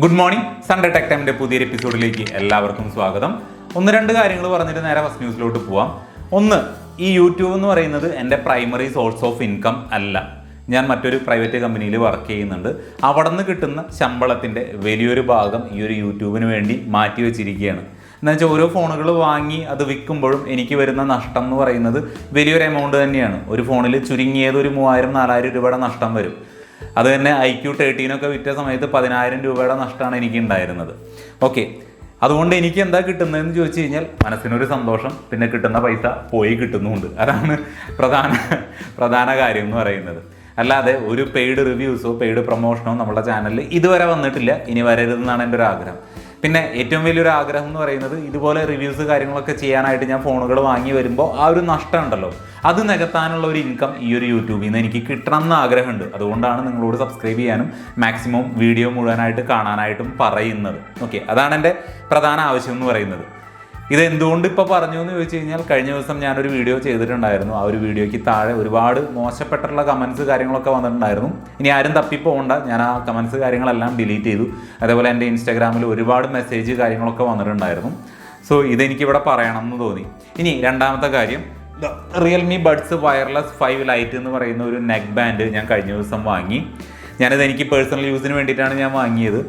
Good morning Sunday tech ടൈമിന്റെ പുതിയൊരു എപ്പിസോഡിലേക്ക് എല്ലാവർക്കും സ്വാഗതം. ഒന്ന് രണ്ട് കാര്യങ്ങൾ പറഞ്ഞിട്ട് നേരെ ഫസ്റ്റ് ന്യൂസിലോട്ട് പോവാം. ഒന്ന് ഈ യൂട്യൂബ് എന്ന് പറയുന്നത് എന്റെ പ്രൈമറി സോഴ്സ് ഓഫ് ഇൻകം അല്ല. ഞാൻ മറ്റൊരു പ്രൈവറ്റ് കമ്പനിയിൽ വർക്ക് ചെയ്യുന്നുണ്ട്. അവിടെ നിന്ന് കിട്ടുന്ന ശമ്പളത്തിന്റെ വലിയൊരു ഭാഗം ഈ ഒരു യൂട്യൂബിന് വേണ്ടി മാറ്റി വെച്ചിരിക്കുകയാണ്. എന്നു വെച്ചാൽ ഓരോ ഫോണുകൾ വാങ്ങി അത് വിൽക്കുമ്പോഴും എനിക്ക് വരുന്ന നഷ്ടം എന്ന് പറയുന്നത് വലിയൊരു എമൗണ്ട് തന്നെയാണ്. ഒരു ഫോണിൽ ചുരുങ്ങിയത് ഒരു മൂവായിരം നാലായിരം രൂപയുടെ നഷ്ടം വരും. അത് തന്നെ ഐ ക്യു തേർട്ടീനൊക്കെ വിറ്റ സമയത്ത് പതിനായിരം രൂപയുടെ നഷ്ടമാണ് എനിക്ക് ഉണ്ടായിരുന്നത് ഓക്കെ അതുകൊണ്ട് എനിക്ക് എന്താ കിട്ടുന്നതെന്ന് ചോദിച്ചു കഴിഞ്ഞാൽ മനസ്സിനൊരു സന്തോഷം പിന്നെ കിട്ടുന്ന പൈസ പോയി കിട്ടുന്നുമുണ്ട് അതാണ് പ്രധാന പ്രധാന കാര്യം എന്ന് പറയുന്നത്. അല്ലാതെ ഒരു പെയ്ഡ് റിവ്യൂസോ പെയ്ഡ് പ്രൊമോഷനോ നമ്മുടെ ചാനലിൽ ഇതുവരെ വന്നിട്ടില്ല. ഇനി വരരുതെന്നാണ് എന്റെ ഒരു ആഗ്രഹം. പിന്നെ ഏറ്റവും വലിയൊരു ആഗ്രഹം എന്ന് പറയുന്നത് ഇതുപോലെ റിവ്യൂസ് കാര്യങ്ങളൊക്കെ ചെയ്യാനായിട്ട് ഞാൻ ഫോണുകൾ വാങ്ങി വരുമ്പോൾ ആ ഒരു നഷ്ടം ഉണ്ടല്ലോ. അത് നികത്താനുള്ള ഒരു ഇൻകം ഈ ഒരു യൂട്യൂബിൽ നിന്ന് എനിക്ക് കിട്ടണം എന്ന് ആഗ്രഹമുണ്ട്. അതുകൊണ്ടാണ് നിങ്ങളോട് സബ്സ്ക്രൈബ് ചെയ്യാനും മാക്സിമം വീഡിയോ മുഴുവനായിട്ട് കാണാനായിട്ടും പറയുന്നത്. ഓക്കെ അതാണ് എന്റെ പ്രധാന ആവശ്യം എന്ന് പറയുന്നത്. ഇത് എന്തുകൊണ്ട് ഇപ്പോൾ പറഞ്ഞു എന്ന് ചോദിച്ചു കഴിഞ്ഞാൽ കഴിഞ്ഞ ദിവസം ഞാനൊരു വീഡിയോ ചെയ്തിട്ടുണ്ടായിരുന്നു. ആ ഒരു വീഡിയോയ്ക്ക് താഴെ ഒരുപാട് മോശപ്പെട്ടുള്ള കമൻസ് കാര്യങ്ങളൊക്കെ വന്നിട്ടുണ്ടായിരുന്നു. ഇനി ആരും തപ്പിപ്പോകണ്ട ഞാൻ ആ കമൻസ് കാര്യങ്ങളെല്ലാം ഡിലീറ്റ് ചെയ്തു. അതേപോലെ എന്റെ ഇൻസ്റ്റാഗ്രാമിൽ ഒരുപാട് മെസ്സേജ് കാര്യങ്ങളൊക്കെ വന്നിട്ടുണ്ടായിരുന്നു. സോ ഇതെനിക്കിവിടെ പറയണം എന്ന് തോന്നി. ഇനി രണ്ടാമത്തെ കാര്യം. Realme buds wireless five lite എന്ന് പറയുന്ന ഒരു നെക്ക് ബാൻഡ് ഞാൻ കഴിഞ്ഞ ദിവസം വാങ്ങി. ഞാനിത് എനിക്ക് പേഴ്സണൽ യൂസിന് വേണ്ടിയിട്ടാണ് ഞാൻ വാങ്ങിയത്.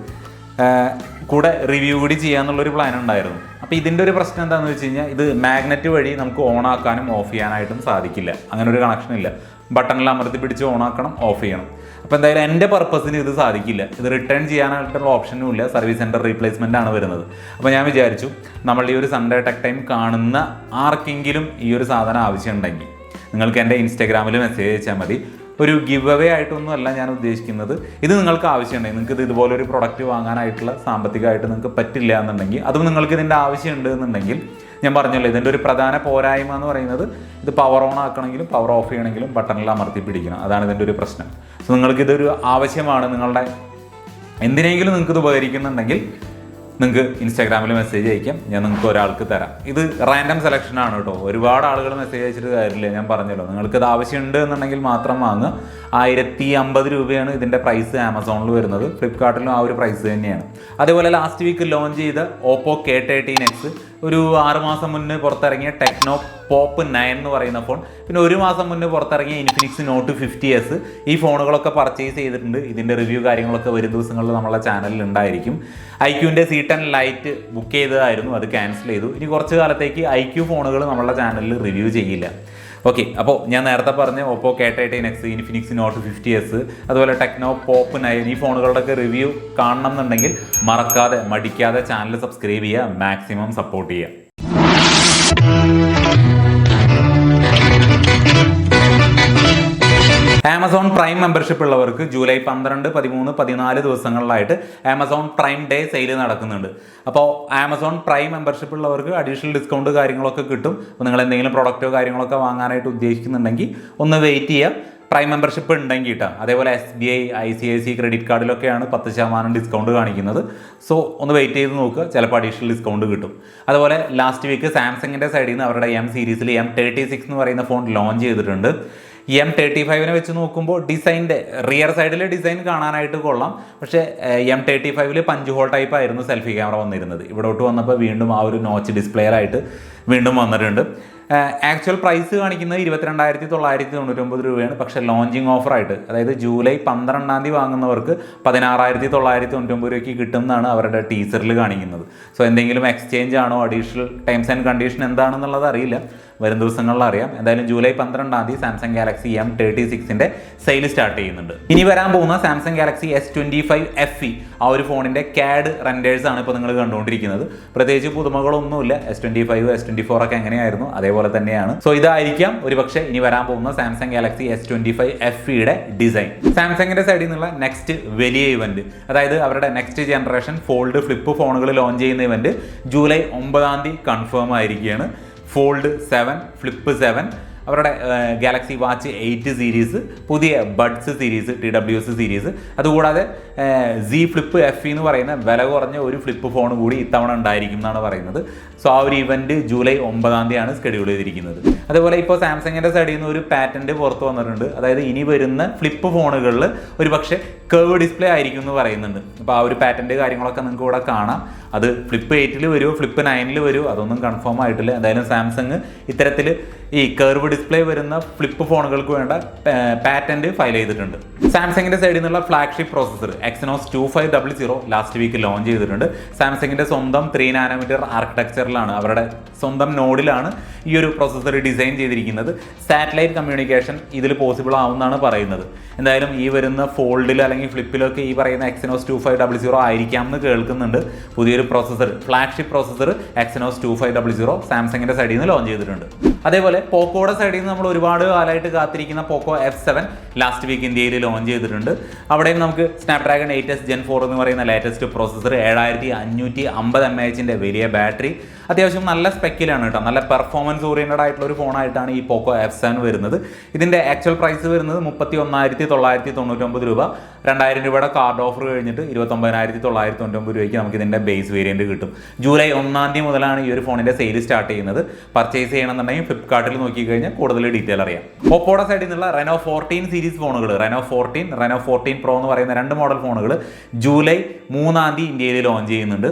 കൂടെ റിവ്യൂ കൂടി ചെയ്യാന്നുള്ളൊരു പ്ലാൻ ഉണ്ടായിരുന്നു. അപ്പോൾ ഇതിന്റെ ഒരു പ്രശ്നം എന്താണെന്ന് വെച്ച് കഴിഞ്ഞാൽ ഇത് മാഗ്നറ്റ് വഴി നമുക്ക് ഓൺ ആക്കാനും ഓഫ് ചെയ്യാനായിട്ടും സാധിക്കില്ല. അങ്ങനെ ഒരു കണക്ഷൻ ഇല്ല. ബട്ടണിൽ അമർത്തി പിടിച്ച് ഓൺ ആക്കണം ഓഫ് ചെയ്യണം. അപ്പോൾ എന്തായാലും എന്റെ പർപ്പസിന് ഇത് സാധിക്കില്ല. ഇത് റിട്ടേൺ ചെയ്യാനായിട്ടുള്ള ഓപ്ഷനും ഇല്ല. സർവീസ് സെന്റർ റീപ്ലേസ്മെന്റ് ആണ് വരുന്നത്. അപ്പോൾ ഞാൻ വിചാരിച്ചു നമ്മൾ ഈ ഒരു സൺഡേ ടെക് ടൈം കാണുന്ന ആർക്കെങ്കിലും ഈ ഒരു സാധനം ആവശ്യമുണ്ടെങ്കിൽ നിങ്ങൾക്ക് എന്റെ ഇൻസ്റ്റാഗ്രാമിൽ മെസ്സേജ് അയച്ചാൽ മതി. ഒരു ഗിവ് അവേ ആയിട്ടൊന്നും അല്ല ഞാൻ ഉദ്ദേശിക്കുന്നത്. ഇത് നിങ്ങൾക്ക് ആവശ്യമുണ്ടെങ്കിൽ നിങ്ങൾക്ക് ഇത് ഇതുപോലെ ഒരു പ്രൊഡക്റ്റ് വാങ്ങാനായിട്ടുള്ള സാമ്പത്തികമായിട്ട് നിങ്ങൾക്ക് പറ്റില്ല എന്നുണ്ടെങ്കിൽ അതും നിങ്ങൾക്ക് ഇതിന്റെ ആവശ്യമുണ്ട് എന്നുണ്ടെങ്കിൽ ഞാൻ പറഞ്ഞല്ലോ ഇതിന്റെ ഒരു പ്രധാന പോരായ്മ എന്ന് പറയുന്നത് ഇത് പവർ ഓൺ ആക്കണമെങ്കിലും പവർ ഓഫ് ചെയ്യണമെങ്കിലും ബട്ടണിൽ അമർത്തി പിടിക്കണം. അതാണ് ഇതിന്റെ ഒരു പ്രശ്നം. സോ നിങ്ങൾക്ക് ഇതൊരു ആവശ്യമാണ് നിങ്ങളുടെ എന്തിനെങ്കിലും നിങ്ങൾക്ക് ഇത് ഉപകരിക്കുന്നുണ്ടെങ്കിൽ നിങ്ങൾക്ക് ഇൻസ്റ്റാഗ്രാമിൽ മെസ്സേജ് അയക്കാം. ഞാൻ നിങ്ങൾക്ക് ഒരാൾക്ക് തരാം. ഇത് റാൻഡം സെലക്ഷൻ ആണ് കേട്ടോ. ഒരുപാട് ആളുകൾ മെസ്സേജ് അയച്ചിട്ട് കാര്യമില്ല. ഞാൻ പറഞ്ഞല്ലോ. നിങ്ങൾക്ക് ഇത് ആവശ്യമുണ്ട് എന്നുണ്ടെങ്കിൽ മാത്രം വാങ്ങുക. ആയിരത്തി അമ്പത് രൂപയാണ് ഇതിന്റെ പ്രൈസ് ആമസോണിൽ വരുന്നത്. ഫ്ലിപ്കാർട്ടിലും ആ ഒരു പ്രൈസ് തന്നെയാണ്. അതേപോലെ ലാസ്റ്റ് വീക്ക് ലോഞ്ച് ചെയ്ത ഓപ്പോ കെ തേർട്ടീൻ എക്സ് ഒരു ആറ് മാസം മുന്നേ പുറത്തിറങ്ങിയ ടെക്നോ പോപ്പ് നയൻ എന്ന് പറയുന്ന ഫോൺ പിന്നെ ഒരു മാസം മുന്നേ പുറത്തിറങ്ങിയ ഇൻഫിനിക്സ് നോട്ട് ഫിഫ്റ്റി എസ് ഈ ഫോണുകളൊക്കെ പർച്ചേസ് ചെയ്തിട്ടുണ്ട്. ഇതിന്റെ റിവ്യൂ കാര്യങ്ങളൊക്കെ വരും ദിവസങ്ങളിൽ നമ്മളെ ചാനലിൽ ഉണ്ടായിരിക്കും. ഐ ക്യൂവിന്റെ സി ടെൻ ലൈറ്റ് ബുക്ക് ചെയ്തതായിരുന്നു. അത് ക്യാൻസൽ ചെയ്തു. ഇനി കുറച്ച് കാലത്തേക്ക് ഐ ക്യൂ ഫോണുകൾ നമ്മളെ ചാനലിൽ റിവ്യൂ ചെയ്യില്ല. ഓക്കെ അപ്പോൾ ഞാൻ നേരത്തെ പറഞ്ഞ Oppo K ten X Infinix Note fifty S അതുപോലെ ടെക്നോ പോപ്പ് നയൻ ഈ ഫോണുകളുടെയൊക്കെ റിവ്യൂ കാണണം എന്നുണ്ടെങ്കിൽ മറക്കാതെ മടിക്കാതെ ചാനൽ സബ്സ്ക്രൈബ് ചെയ്യുക മാക്സിമം സപ്പോർട്ട് ചെയ്യുക. ആമസോൺ പ്രൈം മെമ്പർഷിപ്പ് ഉള്ളവർക്ക് ജൂലൈ പന്ത്രണ്ട് പതിമൂന്ന് പതിനാല് ദിവസങ്ങളിലായിട്ട് ആമസോൺ പ്രൈം ഡേ സെയിൽ നടക്കുന്നുണ്ട്. അപ്പോൾ ആമസോൺ പ്രൈം മെമ്പർഷിപ്പ് ഉള്ളവർക്ക് അഡീഷണൽ ഡിസ്കൗണ്ട് കാര്യങ്ങളൊക്കെ കിട്ടും. അപ്പോൾ നിങ്ങൾ എന്തെങ്കിലും പ്രൊഡക്റ്റോ കാര്യങ്ങളൊക്കെ വാങ്ങാനായിട്ട് ഉദ്ദേശിക്കുന്നുണ്ടെങ്കിൽ ഒന്ന് വെയിറ്റ് ചെയ്യുക പ്രൈം മെമ്പർഷിപ്പ് ഉണ്ടെങ്കിൽ കേട്ടോ അതേപോലെ S B I I C I C credit കാർഡിലൊക്കെയാണ് പത്ത് ശതമാനം ഡിസ്കൗണ്ട് കാണിക്കുന്നത്. സോ ഒന്ന് വെയിറ്റ് ചെയ്ത് നോക്കുക. ചിലപ്പോൾ അഡീഷണൽ ഡിസ്കൗണ്ട് കിട്ടും. അതുപോലെ ലാസ്റ്റ് വീക്ക് സാംസങ്ങിന്റെ സൈഡിൽ നിന്ന് അവരുടെ എം സീരീസിൽ എം തേർട്ടി സിക്സ് എന്ന് പറയുന്ന ഫോൺ ലോഞ്ച് ചെയ്തിട്ടുണ്ട്. എം തേർട്ടി ഫൈവിനെ വെച്ച് നോക്കുമ്പോൾ ഡിസൈന്റെ റിയർ സൈഡിലെ ഡിസൈൻ കാണാനായിട്ട് കൊള്ളാം. പക്ഷേ എം തേർട്ടി ഫൈവിൽ പഞ്ച് ഹോൾ ടൈപ്പ് ആയിരുന്നു സെൽഫി ക്യാമറ വന്നിരുന്നത്. ഇവിടോട്ട് വന്നപ്പോൾ വീണ്ടും ആ ഒരു നോച്ച് ഡിസ്പ്ലേയിലായിട്ട് വീണ്ടും വന്നിട്ടുണ്ട്. ആക്ച്വൽ പ്രൈസ് കാണിക്കുന്നത് ഇരുപത്തിരണ്ടായിരത്തി തൊള്ളായിരത്തി തൊണ്ണൂറ്റൊമ്പത് രൂപയാണ്. പക്ഷേ ലോഞ്ചിങ് ഓഫറായിട്ട് അതായത് ജൂലൈ പന്ത്രണ്ടാം തീയതി വാങ്ങുന്നവർക്ക് പതിനാറായിരത്തി തൊള്ളായിരത്തി തൊണ്ണൂറ്റൊമ്പത് രൂപയ്ക്ക് കിട്ടുന്നതാണ് അവരുടെ ടീച്ചറിൽ കാണിക്കുന്നത്. സോ എന്തെങ്കിലും എക്സ്ചേഞ്ച് ആണോ അഡീഷണൽ ടൈംസ് ആൻഡ് കണ്ടീഷൻ എന്താണെന്നുള്ളത് അറിയില്ല. വരും ദിവസങ്ങളിൽ അറിയാം. എന്തായാലും ജൂലൈ പന്ത്രണ്ടാം തീയതി സാംസങ് ഗാലക്സി എം തേർട്ടി സിക്സിന്റെ സെയിൽ സ്റ്റാർട്ട് ചെയ്യുന്നുണ്ട്. ഇനി വരാൻ പോകുന്ന Samsung Galaxy S twenty five F E ആ ഒരു ഫോണിന്റെ ക്യാഡ് റെൻഡേഴ്സ് ആണ് ഇപ്പോൾ നിങ്ങൾ കണ്ടുകൊണ്ടിരിക്കുന്നത്. പ്രത്യേകിച്ച് പുതുമകളൊന്നുമില്ല. S twenty five S twenty four ഒക്കെ എങ്ങനെയായിരുന്നു? അതേപോലെ തന്നെയാണ്. സോ ഇതായിരിക്കാം ഒരുപക്ഷെ ഇനി വരാൻ പോകുന്ന Samsung Galaxy S twenty five F ഇയുടെ ഡിസൈൻ സാംസങ്ങിന്റെ സൈഡിൽ നിന്നുള്ള നെക്സ്റ്റ് വലിയ ഇവന്റ് അതായത് അവരുടെ നെക്സ്റ്റ് ജനറേഷൻ ഫോൾഡ് ഫ്ലിപ്പ് ഫോണുകൾ ലോഞ്ച് ചെയ്യുന്ന ഇവന്റ് ജൂലൈ ഒമ്പതാം തീയതി കൺഫേം ആയിരിക്കുകയാണ്. ഫോൾഡ് സെവൻ ഫ്ലിപ്പ് സെവൻ അവരുടെ ഗാലക്സി വാച്ച് എയ്റ്റ് സീരീസ് പുതിയ buds series T W S series അതുകൂടാതെ സി ഫ്ലിപ്പ് എഫ് എന്ന് പറയുന്ന വില കുറഞ്ഞ ഒരു ഫ്ലിപ്പ് ഫോൺ കൂടി ഇത്തവണ ഉണ്ടായിരിക്കും എന്നാണ് പറയുന്നത്. സോ ആ ഒരു ഇവന്റ് ജൂലൈ ഒമ്പതാം തീയതിയാണ് സ്കെഡ്യൂൾ ചെയ്തിരിക്കുന്നത്. അതേപോലെ ഇപ്പോൾ സാംസങ്ങിന്റെ സൈഡിൽ നിന്ന് ഒരു പാറ്റന്റ് പുറത്ത് വന്നിട്ടുണ്ട്. അതായത് ഇനി വരുന്ന ഫ്ലിപ്പ് ഫോണുകളിൽ ഒരു പക്ഷേ കേവ് ഡിസ്പ്ലേ ആയിരിക്കും എന്ന് പറയുന്നുണ്ട്. അപ്പോൾ ആ ഒരു പാറ്റന്റ് കാര്യങ്ങളൊക്കെ നിങ്ങൾക്ക് ഇവിടെ കാണാം. അത് ഫ്ലിപ്പ് എയ്റ്റിൽ വരുമോ ഫ്ലിപ്പ് നയനിൽ വരുമോ അതൊന്നും കൺഫേം ആയിട്ടില്ല. എന്തായാലും സാംസങ് ഇത്തരത്തിൽ ഈ കർവ് ഡിസ്പ്ലേ വരുന്ന ഫ്ലിപ്പ് ഫോണുകൾക്ക് വേണ്ട പാറ്റന്റ് ഫയൽ ചെയ്തിട്ടുണ്ട്. സാംസങ്ങിന്റെ സൈഡിൽ നിന്നുള്ള flagship processor Exynos two five double zero last week launch ചെയ്തിട്ടുണ്ട്. സാംസങ്ങിന്റെ സ്വന്തം ത്രീ നാനോമീറ്റർ ആർക്കിടെക്ചറിലാണ് അവരുടെ സ്വന്തം നോഡിലാണ് ഈ ഒരു പ്രോസസ്സർ ഡിസൈൻ ചെയ്തിരിക്കുന്നത്. സാറ്റലൈറ്റ് കമ്മ്യൂണിക്കേഷൻ ഇതിൽ പോസിബിൾ ആവുമെന്നാണ് പറയുന്നത്. എന്തായാലും ഈ വരുന്ന ഫോൾഡിൽ അല്ലെങ്കിൽ ഫ്ലിപ്പിലൊക്കെ ഈ പറയുന്ന Exynos two five double zero ആയിരിക്കാം എന്ന് കേൾക്കുന്നുണ്ട്. പുതിയൊരു processor flagship processor Exynos two five double zero സാംസങ്ങിന്റെ സൈഡിൽ നിന്ന് ലോഞ്ച് ചെയ്തിട്ടുണ്ട്. അതേപോലെ പോക്കോയുടെ സൈഡിൽ നിന്ന് നമ്മൾ ഒരുപാട് കാലമായിട്ട് കാത്തിരിക്കുന്ന Poco F seven last week ഇന്ത്യയിൽ ലോഞ്ച് ചെയ്തിട്ടുണ്ട്. അവിടെയും നമുക്ക് Snapdragon eight S gen four എന്ന് പറയുന്ന ലേറ്റസ്റ്റ് പ്രോസസ്സർ ഏഴായിരത്തി അഞ്ഞൂറ്റി അമ്പത് എം എച്ചിന്റെ വലിയ ബാറ്ററി അത്യാവശ്യം നല്ല സ്പെക്കിലാണ് കേട്ടോ. നല്ല പെർഫോമൻസ് ഓറിയന്റഡ് ആയിട്ടുള്ള ഒരു ഫോണായിട്ടാണ് ഈ പോക്കോ എഫ് സെവൻ വരുന്നത്. ഇതിന്റെ ആക്ച്വൽ പ്രൈസ് വരുന്നത് മുപ്പത്തി ഒന്നായിരത്തി തൊള്ളായിരത്തി തൊണ്ണൂറ്റൊമ്പത് രൂപ. രണ്ടായിരം രൂപയുടെ കാർഡ് ഓഫർ കഴിഞ്ഞിട്ട് ഇരുപത്തൊമ്പതിനായിരത്തി തൊള്ളായിരത്തി തൊണ്ണൂറ്റൊമ്പത് രൂപയ്ക്ക് നമുക്ക് ഇതിന്റെ ബേസ് വേരിയന്റ് കിട്ടും. ജൂലൈ ഒന്നാം തീയതി മുതലാണ് ഈ ഒരു ഫോണിന്റെ സെയിൽ സ്റ്റാർട്ട് ചെയ്യുന്നത്. പർച്ചേസ് ചെയ്യണമെന്നുണ്ടെങ്കിൽ ഫ്ലിപ്കാർട്ടിൽ നോക്കിക്കഴിഞ്ഞാൽ കൂടുതൽ ഡീറ്റെയിൽ അറിയാം. ഒപ്പോടെ സൈഡിൽ നിന്നുള്ള റെനോ ഫോർട്ടീൻ സീരീസ് ഫോണുകൾ Reno fourteen Reno fourteen pro എന്ന് പറയുന്ന രണ്ട് മോഡൽ ഫോണുകൾ ജൂലൈ മൂന്നാം തീയതി ഇന്ത്യയിൽ ലോഞ്ച് ചെയ്യുന്നുണ്ട്.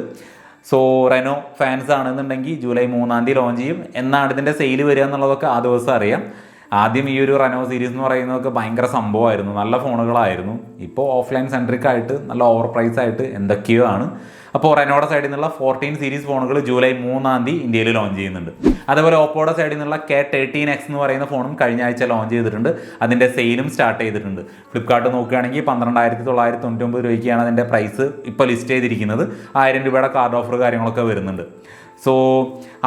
സോ റെനോ ഫാൻസ് ആണെന്നുണ്ടെങ്കിൽ ജൂലൈ മൂന്നാം തീയതി ലോഞ്ച് ചെയ്യും. എന്നാണ് ഇതിന്റെ സെയിൽ വരിക എന്നുള്ളതൊക്കെ ആ ദിവസം അറിയാം. ആദ്യം ഈ ഒരു റെനോ സീരീസ് എന്ന് പറയുന്നതൊക്കെ ഭയങ്കര സംഭവമായിരുന്നു. നല്ല ഫോണുകളായിരുന്നു. ഇപ്പോൾ ഓഫ്ലൈൻ സെൻട്രിക് ആയിട്ട് നല്ല ഓവർ പ്രൈസ് ആയിട്ട് എന്തൊക്കെയോ ആണ്. അപ്പോൾ റെനോയുടെ സൈഡിൽ നിന്നുള്ള ഫോർട്ടീൻ സീരീസ് ഫോണുകൾ ജൂലൈ മൂന്നാം തീയതി ഇന്ത്യയിൽ ലോഞ്ച് ചെയ്യുന്നുണ്ട്. അതേപോലെ ഓപ്പോയുടെ സൈഡിൽ നിന്നുള്ള കെ തേർട്ടീൻ എക്സ് എന്ന് പറയുന്ന ഫോണും കഴിഞ്ഞ ആഴ്ച ലോഞ്ച് ചെയ്തിട്ടുണ്ട്. അതിന്റെ സെയിലും സ്റ്റാർട്ട് ചെയ്തിട്ടുണ്ട്. ഫ്ലിപ്കാർട്ട് നോക്കുകയാണെങ്കിൽ പന്ത്രണ്ടായിരത്തി തൊള്ളായിരത്തി തൊണ്ണൂറ്റൊമ്പത് രൂപയ്ക്കാണ് അതിന്റെ പ്രൈസ് ഇപ്പോൾ ലിസ്റ്റ് ചെയ്തിരിക്കുന്നത്. ആയിരം രൂപയുടെ കാർഡ് ഓഫർ കാര്യങ്ങളൊക്കെ വരുന്നുണ്ട്. സോ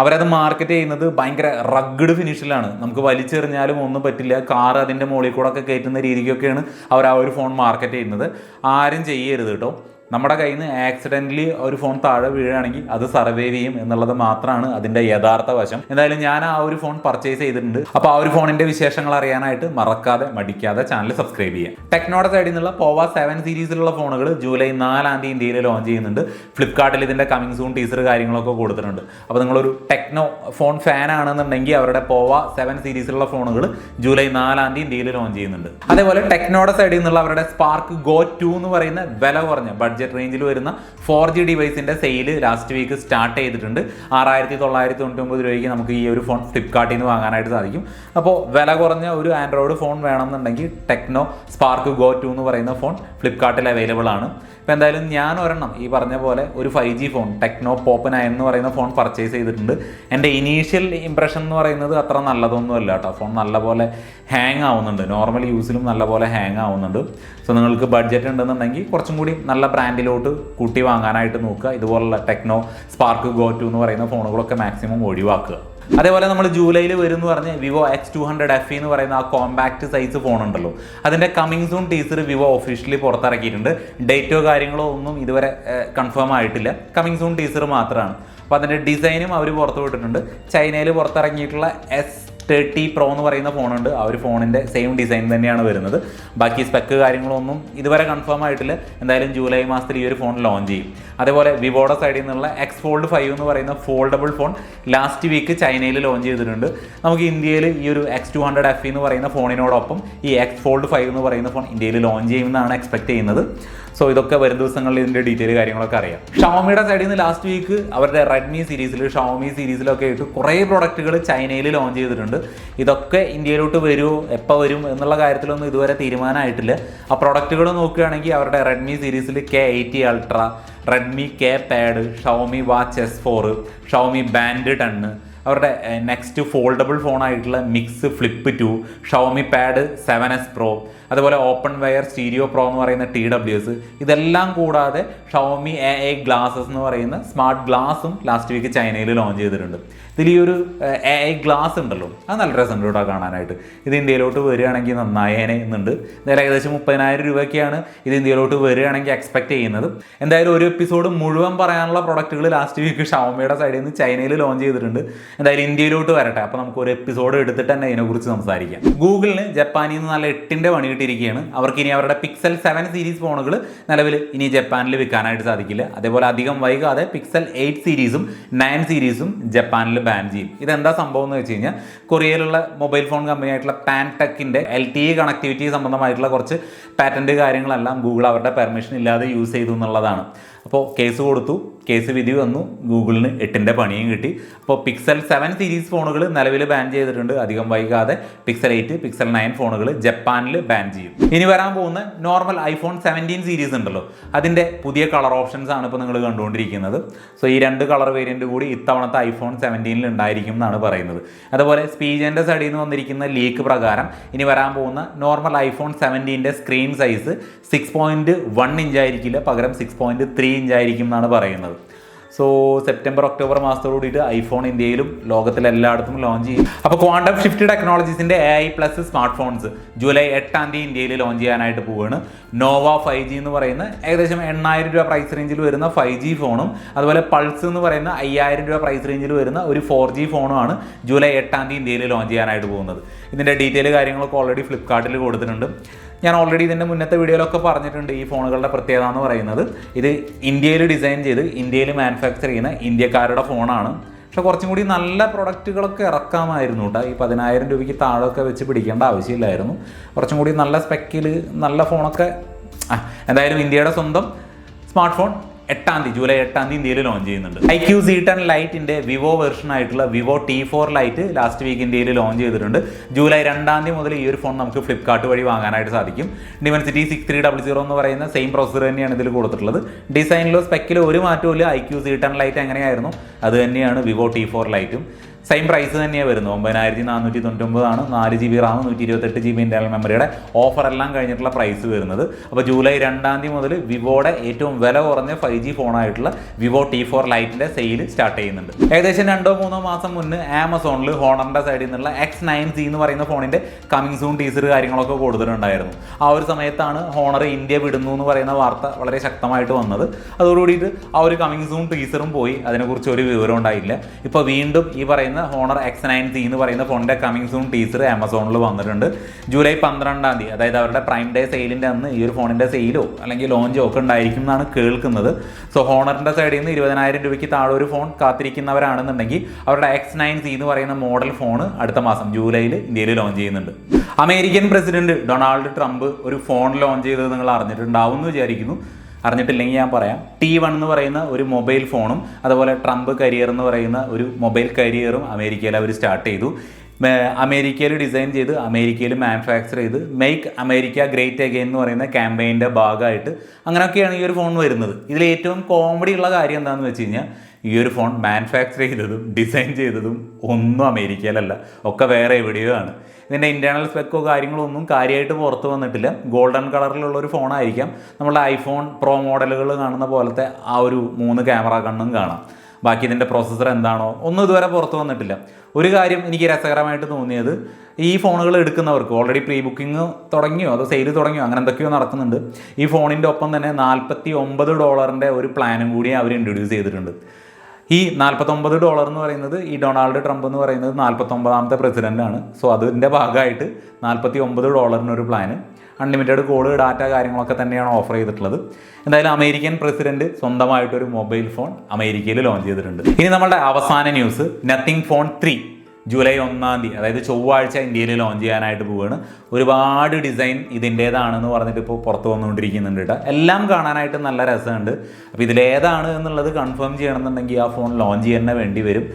അവരത് മാർക്കറ്റ് ചെയ്യുന്നത് ഭയങ്കര റഗ്ഡ് ഫിനിഷിലാണ് നമുക്ക് വലിച്ചെറിഞ്ഞാലും ഒന്നും പറ്റില്ല. കാർ അതിന്റെ മുകളിൽ കൂടെ ഒക്കെ കയറ്റുന്ന രീതിക്കൊക്കെയാണ് അവർ ആ ഒരു ഫോൺ മാർക്കറ്റ് ചെയ്യുന്നത്. ആരും ചെയ്യരുത് കേട്ടോ. നമ്മുടെ കയ്യിൽ നിന്ന് ആക്സിഡന്റലി ഒരു ഫോൺ താഴെ വീഴുകയാണെങ്കിൽ അത് സർവേ ചെയ്യും എന്നുള്ളത് മാത്രമാണ് അതിന്റെ യഥാർത്ഥ വശം. എന്തായാലും ഞാൻ ആ ഒരു ഫോൺ പർച്ചേസ് ചെയ്തിട്ടുണ്ട്. അപ്പോൾ ആ ഒരു ഫോണിന്റെ വിശേഷങ്ങൾ അറിയാനായിട്ട് മറക്കാതെ മടിക്കാതെ ചാനൽ സബ്സ്ക്രൈബ് ചെയ്യാം. ടെക്നോടെ സൈഡിൽ നിന്നുള്ള പോവ സെവൻ സീരീസിലുള്ള ഫോണുകൾ ജൂലൈ നാലാം തീയതി ഇന്ത്യയിൽ ലോഞ്ച് ചെയ്യുന്നുണ്ട്. ഫ്ലിപ്കാർട്ടിൽ ഇതിന്റെ കമ്മിങ് സൂൺ ടീസർ കാര്യങ്ങളൊക്കെ കൊടുത്തിട്ടുണ്ട്. അപ്പോൾ നിങ്ങളൊരു ടെക്നോ ഫോൺ ഫാൻ ആണെന്നുണ്ടെങ്കിൽ അവരുടെ പോവ സെവൻ സീരീസിലുള്ള ഫോണുകൾ ജൂലൈ നാലാം തീയതി ഇന്ത്യയിൽ ലോഞ്ച് ചെയ്യുന്നുണ്ട്. അതേപോലെ ടെക്നോടെ സൈഡിൽ നിന്നുള്ള അവരുടെ സ്പാർക്ക് ഗോ ടു എന്ന് പറയുന്ന വില കുറഞ്ഞ ബഡ്ജറ്റ് റേഞ്ചിൽ വരുന്ന ഫോർ ജി ഡിവൈസിന്റെ സെയിൽ ലാസ്റ്റ് വീക്ക് സ്റ്റാർട്ട് ചെയ്തിട്ടുണ്ട്. ആറായിരത്തി തൊള്ളായിരത്തി തൊണ്ണൂറ്റൊമ്പത് രൂപയ്ക്ക് നമുക്ക് ഈ ഒരു ഫോൺ ഫ്ലിപ്കാർട്ടിൽ നിന്ന് വാങ്ങാനായിട്ട് സാധിക്കും. അപ്പോൾ വില കുറഞ്ഞ ഒരു ആൻഡ്രോയിഡ് ഫോൺ വേണമെന്നുണ്ടെങ്കിൽ ടെക്നോ സ്പാർക്ക് ഗോ ടു എന്ന് പറയുന്ന ഫോൺ ഫ്ലിപ്കാർട്ടിൽ അവൈലബിൾ ആണ്. ഇപ്പോൾ എന്തായാലും ഞാൻ ഒരെണ്ണം ഈ പറഞ്ഞ പോലെ ഒരു five G phone Tecno Pop nine എന്ന് പറയുന്ന ഫോൺ പർച്ചേസ് ചെയ്തിട്ടുണ്ട്. എന്റെ ഇനീഷ്യൽ ഇംപ്രഷൻ എന്ന് പറയുന്നത് അത്ര നല്ലതൊന്നുമല്ല കേട്ടോ. ഫോൺ നല്ലപോലെ ഹാങ് ആവുന്നുണ്ട്. നോർമൽ യൂസിലും നല്ലപോലെ ഹാങ് ആവുന്നുണ്ട്. സോ നിങ്ങൾക്ക് ബഡ്ജറ്റ് ഉണ്ടെന്നുണ്ടെങ്കിൽ കുറച്ചും കൂടി നല്ല ബ്രാൻഡിലോട്ട് കൂട്ടി വാങ്ങാനായിട്ട് നോക്കുക. ഇതുപോലുള്ള ടെക്നോ സ്പാർക്ക് ഗോ ടു എന്ന് പറയുന്ന ഫോണുകളൊക്കെ മാക്സിമം ഒഴിവാക്കുക. അതേപോലെ നമ്മൾ ജൂലൈയിൽ വരും എന്ന് പറഞ്ഞ് Vivo X two hundred F എന്ന് പറയുന്ന ആ കോമ്പാക്ട് സൈസ് ഫോൺ ഉണ്ടല്ലോ അതിന്റെ coming soon teaser Vivo officially പുറത്തിറക്കിയിട്ടുണ്ട് ഡേറ്റോ കാര്യങ്ങളോ ഒന്നും ഇതുവരെ കൺഫേം ആയിട്ടില്ല. കമ്മിങ് സൂൺ ടീസർ മാത്രമാണ് അപ്പോൾ അതിന്റെ ഡിസൈനും അവർ പുറത്തുവിട്ടിട്ടുണ്ട്. ചൈനയിൽ പുറത്തിറങ്ങിയിട്ടുള്ള എസ് തേർട്ടി പ്രോ എന്ന് പറയുന്ന ഫോണുണ്ട് ആ ഒരു ഫോണിന്റെ സെയിം ഡിസൈൻ തന്നെയാണ് വരുന്നത്. ബാക്കി സ്പെക്ക് കാര്യങ്ങളൊന്നും ഇതുവരെ കൺഫേം ആയിട്ടില്ല. എന്തായാലും ജൂലൈ മാസത്തിൽ ഈ ഒരു ഫോൺ ലോഞ്ച് ചെയ്യും. അതേപോലെ വിവോയുടെ സൈഡിൽ നിന്നുള്ള എക്സ് ഫോൾഡ് ഫൈവ് എന്ന് പറയുന്ന ഫോൾഡബിൾ ഫോൺ ലാസ്റ്റ് വീക്ക് ചൈനയിൽ ലോഞ്ച് ചെയ്തിട്ടുണ്ട്. നമുക്ക് ഇന്ത്യയിൽ ഈ ഒരു എക്സ് ടു ഹൺഡ്രഡ് എഫ് എന്ന് പറയുന്ന ഫോണിനോടൊപ്പം ഈ എക്സ് ഫോൾഡ് ഫൈവ് എന്ന് പറയുന്ന ഫോൺ ഇന്ത്യയിൽ ലോഞ്ച് ചെയ്യുമെന്നാണ് എക്സ്പെക്ട് ചെയ്യുന്നത്. സോ ഇതൊക്കെ വരും ദിവസങ്ങളിൽ ഇതിന്റെ ഡീറ്റെയിൽ കാര്യങ്ങളൊക്കെ അറിയാം. ഷോമിയുടെ സൈഡിൽ നിന്ന് ലാസ്റ്റ് വീക്ക് അവരുടെ റെഡ്മി സീരീസിൽ ഷോമി സീരീസിലൊക്കെ ആയിട്ട് കുറേ പ്രോഡക്റ്റുകൾ ചൈനയിൽ ലോഞ്ച് ചെയ്തിട്ടുണ്ട്. ഇതൊക്കെ ഇന്ത്യയിലോട്ട് വരുമോ എപ്പോൾ വരും എന്നുള്ള കാര്യത്തിലൊന്നും ഇതുവരെ തീരുമാനമായിട്ടില്ല. ആ പ്രൊഡക്റ്റുകൾ നോക്കുകയാണെങ്കിൽ അവരുടെ റെഡ്മി സീരീസിൽ K eighty ultra Redmi K pad Xiaomi watch S four Xiaomi band ten അവരുടെ next foldable ഫോണായിട്ടുള്ള mix flip two Xiaomi pad seven S pro അതുപോലെ ഓപ്പൺ വയർ സ്റ്റീരിയോ പ്രോ എന്ന് പറയുന്ന ടി ഡബ്ല്യു എസ് ഇതെല്ലാം കൂടാതെ Xiaomi A A glasses എന്ന് പറയുന്ന smart ഗ്ലാസും last week ചൈനയിൽ ലോഞ്ച് ചെയ്തിട്ടുണ്ട്. ഇതിൽ ഈ ഒരു എ ഐ ഗ്ലാസ് ഉണ്ടല്ലോ അത് നല്ല രസമുണ്ട് കേട്ടോ കാണാനായിട്ട്. ഇത് ഇന്ത്യയിലോട്ട് വരികയാണെങ്കിൽ നന്നായേനെ എന്നുണ്ട് എന്തായാലും ഏകദേശം മുപ്പതിനായിരം രൂപയ്ക്കാണ് ഇത് ഇന്ത്യയിലോട്ട് വരികയാണെങ്കിൽ എക്സ്പെക്ട് ചെയ്യുന്നത്. എന്തായാലും ഒരു എപ്പിസോഡ് മുഴുവൻ പറയാനുള്ള പ്രൊഡക്റ്റുകൾ ലാസ്റ്റ് വീക്ക് ഷവോമിയുടെ സൈഡിൽ നിന്ന് ചൈനയിൽ ലോഞ്ച് ചെയ്തിട്ടുണ്ട്. എന്തായാലും ഇന്ത്യയിലോട്ട് വരട്ടെ. അപ്പോൾ നമുക്ക് ഒരു എപ്പിസോഡ് എടുത്തിട്ട് തന്നെ ഇതിനെക്കുറിച്ച് സംസാരിക്കാം. ഗൂഗിളിന് ജപ്പാനിൽ നിന്ന് നല്ല എട്ടിന്റെ പണി കിട്ടിയിരിക്കുകയാണ്. അവർക്ക് ഇനി അവരുടെ പിക്സൽ സെവൻ സീരീസ് ഫോണുകൾ നിലവിൽ ഇനി ജപ്പാനിൽ വിൽക്കാനായിട്ട് സാധിക്കില്ല. അതേപോലെ അധികം വൈകാതെ പിക്സൽ എയ്റ്റ് സീരീസും നയൻ സീരീസും ജപ്പാനിൽ ബാൻ ചെയ്യും. ഇതെന്താ സംഭവം എന്ന് വെച്ച് കഴിഞ്ഞാൽ കൊറിയയിലുള്ള മൊബൈൽ ഫോൺ കമ്പനി ആയിട്ടുള്ള പാൻടെക്കിന്റെ എൽ ടി ഇ കണക്ടിവിറ്റി സംബന്ധമായിട്ടുള്ള കുറച്ച് പാറ്റന്റ് കാര്യങ്ങളെല്ലാം ഗൂഗിൾ അവരുടെ പെർമിഷൻ ഇല്ലാതെ യൂസ് ചെയ്തു എന്നുള്ളതാണ്. അപ്പോൾ കേസ് കൊടുത്തു. കേസ് വിധി വന്നു. ഗൂഗിളിന് എട്ടിന്റെ പണിയും കിട്ടി. അപ്പോൾ പിക്സൽ സെവൻ സീരീസ് ഫോണുകൾ നിലവിൽ ബാൻ ചെയ്തിട്ടുണ്ട്. അധികം വൈകാതെ പിക്സൽ എയ്റ്റ് പിക്സൽ നയൻ ഫോണുകൾ ജപ്പാനിൽ ബാൻ ചെയ്യും. ഇനി വരാൻ പോകുന്ന നോർമൽ ഐഫോൺ സെവന്റീൻ സീരീസ് ഉണ്ടല്ലോ. അതിന്റെ പുതിയ കളർ ഓപ്ഷൻസ് ആണ് ഇപ്പോൾ നിങ്ങൾ കണ്ടുകൊണ്ടിരിക്കുന്നത്. സോ ഈ രണ്ട് കളർ വേരിയന്റ് കൂടി ഇത്തവണത്തെ ഐഫോൺ സെവന്റീനിൽ ഉണ്ടായിരിക്കും എന്നാണ് പറയുന്നത്. അതുപോലെ സ്പീജന്റെ സൈഡിൽ നിന്ന് വന്നിരിക്കുന്ന ലീക്ക് പ്രകാരം ഇനി വരാൻ പോകുന്ന normal iPhone സെവന്റീന്റെ screen size six point one inch ആയിരിക്കില്ല. പകരം സിക്സ് പോയിന്റ് ത്രീ ഇഞ്ച് ആയിരിക്കും എന്നാണ് പറയുന്നത്. സോ സെപ്റ്റംബർ ഒക്ടോബർ മാസത്തോട് കൂടിയിട്ട് ഐഫോൺ ഇന്ത്യയിലും ലോകത്തിലെല്ലായിടത്തും ലോഞ്ച് ചെയ്യും. അപ്പോൾ quantum shift ടെക്നോളജീസിന്റെ A I plus smart phones July എട്ടാം തീയതി ഇന്ത്യയിൽ ലോഞ്ച് ചെയ്യാനായിട്ട് പോവുകയാണ്. നോവ ഫൈവ് ജി എന്ന് പറയുന്ന ഏകദേശം എണ്ണായിരം രൂപ പ്രൈസ് റേഞ്ചിൽ വരുന്ന ഫൈവ് ജി ഫോണും അതുപോലെ പൾസ് എന്ന് പറയുന്ന അയ്യായിരം രൂപ പ്രൈസ് റേഞ്ചിൽ വരുന്ന ഒരു ഫോർ ജി ഫോണുമാണ് ജൂലൈ എട്ടാം തീയതി ഇന്ത്യയിൽ ലോഞ്ച് ചെയ്യാനായിട്ട് പോകുന്നത്. ഇതിന്റെ ഡീറ്റെയിൽ കാര്യങ്ങളൊക്കെ ഓൾറെഡി ഫ്ലിപ്കാർട്ടിൽ കൊടുത്തിട്ടുണ്ട്. ഞാൻ ഓൾറെഡി ഇതിന്റെ മുന്നത്തെ വീഡിയോയിലൊക്കെ പറഞ്ഞിട്ടുണ്ട് ഈ ഫോണുകളുടെ പ്രത്യേകത എന്ന് പറയുന്നത്. ഇത് ഇന്ത്യയിൽ ഡിസൈൻ ചെയ്ത് ഇന്ത്യയിൽ മാനുഫാക്ചർ ചെയ്യുന്ന ഇന്ത്യക്കാരുടെ ഫോണാണ്. പക്ഷെ കുറച്ചും കൂടി നല്ല പ്രൊഡക്റ്റുകളൊക്കെ ഇറക്കാമായിരുന്നു കേട്ടോ ഈ പതിനായിരം രൂപയ്ക്ക് താഴൊക്കെ വെച്ച് പിടിക്കേണ്ട ആവശ്യമില്ലായിരുന്നു. കുറച്ചും കൂടി നല്ല സ്പെക്കിൽ നല്ല ഫോണൊക്കെ എന്തായാലും ഇന്ത്യയുടെ സ്വന്തം സ്മാർട്ട് ഫോൺ എട്ടാം തീയതി ജൂലൈ എട്ടാം തീയതി ഇന്ത്യയിൽ ലോഞ്ച് ചെയ്യുന്നുണ്ട്. ഐ ക്യു സി ടെൻ ലൈറ്റിന്റെ വിവോ വെർഷൻ ആയിട്ടുള്ള Vivo T four lite last week ഇന്ത്യയിൽ ലോഞ്ച് ചെയ്തിട്ടുണ്ട്. ജൂലൈ രണ്ടാം തീയതി മുതൽ ഈ ഒരു ഫോൺ നമുക്ക് ഫ്ലിപ്കാർട്ട് വഴി വാങ്ങാനായിട്ട് സാധിക്കും. Dimensity six three double zero എന്ന് പറയുന്ന സെയിം പ്രോസസർ തന്നെയാണ് ഇതിൽ കൊടുത്തിട്ടുള്ളത്. ഡിസൈനിലോ സ്പെക്കിലോ ഒരു മാറ്റവും ഇല്ല. I Q C ten lite എങ്ങനെയായിരുന്നു? അത് തന്നെയാണ് വിവോ ടി ഫോർ ലൈറ്റും സെയിം പ്രൈസ് തന്നെയാണ് വരുന്നത്. ഒമ്പതിനായിരത്തി നാനൂറ്റി തൊണ്ണൂറ്റൊമ്പതാണ് നാല് ജി ബി റാം നൂറ്റി ഇരുപത്തെട്ട് ജി ബി ഇന്റർണൽ മെമ്മറിയുടെ ഓഫർ എല്ലാം കഴിഞ്ഞിട്ടുള്ള പ്രൈസ് വരുന്നത്. അപ്പോൾ ജൂലൈ രണ്ടാം തീയതി മുതൽ വിവോയുടെ ഏറ്റവും വില കുറഞ്ഞ ഫൈവ് ജി ഫോണായിട്ടുള്ള വിവോ ടി ഫോർ ലൈറ്റിന്റെ സെയിൽ സ്റ്റാർട്ട് ചെയ്യുന്നുണ്ട്. ഏകദേശം രണ്ടോ മൂന്നോ മാസം മുന്നേ ആമസോണിൽ ഹോണറിന്റെ സൈഡിൽ നിന്നുള്ള എക്സ് നയൻ സി എന്ന് പറയുന്ന ഫോണിന്റെ കമ്മിങ് സൂൺ ടീസർ കാര്യങ്ങളൊക്കെ കൊടുത്തിട്ടുണ്ടായിരുന്നു. ആ ഒരു സമയത്താണ് ഹോണർ ഇന്ത്യ വിടുന്നു എന്ന് പറയുന്ന വാർത്ത വളരെ ശക്തമായിട്ട് വന്നത്. അതോടുകൂടിയിട്ട് ആ ഒരു കമ്മിങ് സൂൺ ടീസറും പോയി. അതിനെക്കുറിച്ച് ഒരു വിവരം ഉണ്ടായില്ല. ഇപ്പോൾ വീണ്ടും ഈ പറയുന്ന ഹോണർ എക്സ് നയൻ സി എന്ന് പറയുന്ന ഫോണിന്റെ കമ്മിങ് സൂൺ ടീസർ ആമസോണിൽ വന്നിട്ടുണ്ട്. ജൂലൈ പന്ത്രണ്ടാം തീയതി അതായത് അവരുടെ പ്രൈം ഡേ സെയിലിന്റെ അന്ന് ഈ ഒരു ഫോണിന്റെ സെയിലോ അല്ലെങ്കിൽ ലോഞ്ചോ ഒക്കെ ഉണ്ടായിരിക്കും എന്നാണ് കേൾക്കുന്നത്. സോ ഹോണറിന്റെ സൈഡിൽ നിന്ന് ഇരുപതിനായിരം രൂപയ്ക്ക് താഴെ ഒരു ഫോൺ കാത്തിരിക്കുന്നവരാണെന്നുണ്ടെങ്കിൽ അവരുടെ എക്സ് നയൻ സി എന്ന് പറയുന്ന മോഡൽ ഫോൺ അടുത്ത മാസം ജൂലൈയിൽ ഇന്ത്യയിൽ ലോഞ്ച് ചെയ്യുന്നുണ്ട്. അമേരിക്കൻ പ്രസിഡന്റ് ഡൊണാൾഡ് ട്രംപ് ഒരു ഫോൺ ലോഞ്ച് ചെയ്തത് നിങ്ങൾ അറിഞ്ഞിട്ടുണ്ടാവും എന്ന് വിചാരിക്കുന്നു. അറിഞ്ഞിട്ടില്ലെങ്കിൽ ഞാൻ പറയാം. ടി വൺ എന്ന് പറയുന്ന ഒരു മൊബൈൽ ഫോണും അതുപോലെ ട്രംപ് കരിയർ എന്ന് പറയുന്ന ഒരു മൊബൈൽ കരിയറും അമേരിക്കയിൽ അവർ സ്റ്റാർട്ട് ചെയ്തു. അമേരിക്കയിൽ ഡിസൈൻ ചെയ്ത് അമേരിക്കയിൽ മാനുഫാക്ചർ ചെയ്ത് മെയ്ക്ക് അമേരിക്ക ഗ്രേറ്റ് അഗെയിൻ എന്ന് പറയുന്ന ക്യാമ്പയിന്റെ ഭാഗമായിട്ട് അങ്ങനെയൊക്കെയാണ് ഈ ഒരു ഫോൺ വരുന്നത്. ഇതിൽ ഏറ്റവും കോമഡി ഉള്ള കാര്യം എന്താണെന്ന് വെച്ച് കഴിഞ്ഞാൽ ഈ ഒരു ഫോൺ മാനുഫാക്ചർ ചെയ്തതും ഡിസൈൻ ചെയ്തതും ഒന്നും അമേരിക്കയിലല്ല. ഒക്കെ വേറെ എവിടെയോ ആണ്. ഇതിന്റെ ഇന്റേർണൽ സ്പെക്കോ കാര്യങ്ങളോ ഒന്നും കാര്യമായിട്ട് പുറത്ത് വന്നിട്ടില്ല. ഗോൾഡൻ കളറിലുള്ള ഒരു ഫോണായിരിക്കാം നമ്മുടെ ഐഫോൺ പ്രോ മോഡലുകൾ കാണുന്ന പോലത്തെ ആ ഒരു മൂന്ന് ക്യാമറ കണ്ണും കാണാം. ബാക്കി ഇതിന്റെ പ്രോസസ്സർ എന്താണോ ഒന്നും ഇതുവരെ പുറത്ത് വന്നിട്ടില്ല. ഒരു കാര്യം എനിക്ക് രസകരമായിട്ട് തോന്നിയത് ഈ ഫോണുകൾ എടുക്കുന്നവർക്ക് ഓൾറെഡി പ്രീ ബുക്കിംഗ് തുടങ്ങിയോ? അതോ സെയിൽ തുടങ്ങിയോ? അങ്ങനെ എന്തൊക്കെയോ നടക്കുന്നുണ്ട്. ഈ ഫോണിന്റെ ഒപ്പം തന്നെ നാൽപ്പത്തി ഒമ്പത് ഡോളറിന്റെ ഒരു പ്ലാനും കൂടി അവർ ഇൻട്രൊഡ്യൂസ് ചെയ്തിട്ടുണ്ട്. ഈ നാൽപ്പത്തൊമ്പത് ഡോളർ എന്ന് പറയുന്നത് ഈ ഡൊണാൾഡ് ട്രംപ് എന്ന് പറയുന്നത് നാൽപ്പത്തൊമ്പതാമത്തെ പ്രസിഡന്റാണ് സോ അതിന്റെ ഭാഗമായിട്ട് നാൽപ്പത്തി ഒമ്പത് ഡോളറിനൊരു പ്ലാന് അൺലിമിറ്റഡ് കോൾ ഡാറ്റ കാര്യങ്ങളൊക്കെ തന്നെയാണ് ഓഫർ ചെയ്തിട്ടുള്ളത്. എന്തായാലും അമേരിക്കൻ പ്രസിഡന്റ് സ്വന്തമായിട്ടൊരു മൊബൈൽ ഫോൺ അമേരിക്കയിൽ ലോഞ്ച് ചെയ്തിട്ടുണ്ട്. ഇനി നമ്മുടെ അവസാന news nothing phone three July ഒന്നാം തീയതി അതായത് ചൊവ്വാഴ്ച ഇന്ത്യയിൽ ലോഞ്ച് ചെയ്യാനായിട്ട് പോവുകയാണ് ഒരുപാട് ഡിസൈൻ ഇതിന്റേതാണെന്ന് പറഞ്ഞിട്ട് ഇപ്പോൾ പുറത്ത് വന്നുകൊണ്ടിരിക്കുന്നുണ്ട് കേട്ടോ. എല്ലാം കാണാനായിട്ട് നല്ല രസമുണ്ട്. അപ്പോൾ ഇതിലേതാണ് എന്നുള്ളത് കൺഫേം ചെയ്യണമെന്നുണ്ടെങ്കിൽ ആ ഫോൺ ലോഞ്ച് ചെയ്യുന്ന വേണ്ടി വരും.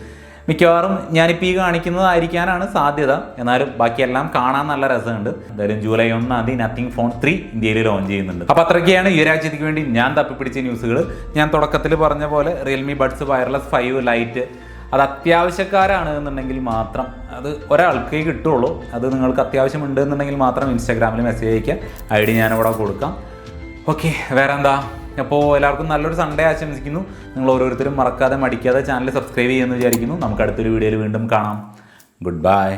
മിക്കവാറും ഞാനിപ്പോൾ ഈ കാണിക്കുന്നതായിരിക്കാനാണ് സാധ്യത. എന്നാലും ബാക്കിയെല്ലാം കാണാൻ നല്ല രസമുണ്ട്. എന്തായാലും ജൂലൈ ഒന്നാം തീയതി നത്തിങ് ഫോൺ ത്രീ ഇന്ത്യയിൽ ലോഞ്ച് ചെയ്യുന്നുണ്ട്. അപ്പോൾ അത്രയ്ക്കാണ് ഈ ഒരാഴ്ചത്തേക്ക് വേണ്ടി ഞാൻ തപ്പിപ്പിടിച്ച ന്യൂസുകൾ ഞാൻ തുടക്കത്തിൽ പറഞ്ഞ പോലെ Realme buds wireless five lite അത് അത്യാവശ്യക്കാരാണ് എന്നുണ്ടെങ്കിൽ മാത്രം അത് ഒരാൾക്കേ കിട്ടുള്ളൂ. അത് നിങ്ങൾക്ക് അത്യാവശ്യമുണ്ട് എന്നുണ്ടെങ്കിൽ മാത്രം ഇൻസ്റ്റാഗ്രാമിൽ മെസ്സേജ് അയക്കുക ഐ ഡി ഞാനിവിടെ കൊടുക്കാം. ഓക്കെ വേറെ എന്താ അപ്പോൾ എല്ലാവർക്കും നല്ലൊരു സൺഡേ ആശംസിക്കുന്നു. നിങ്ങൾ ഓരോരുത്തരും മറക്കാതെ മടിക്കാതെ ചാനൽ സബ്സ്ക്രൈബ് ചെയ്യുമെന്ന് വിചാരിക്കുന്നു. നമുക്ക് അടുത്തൊരു വീഡിയോയിൽ വീണ്ടും കാണാം. Good bye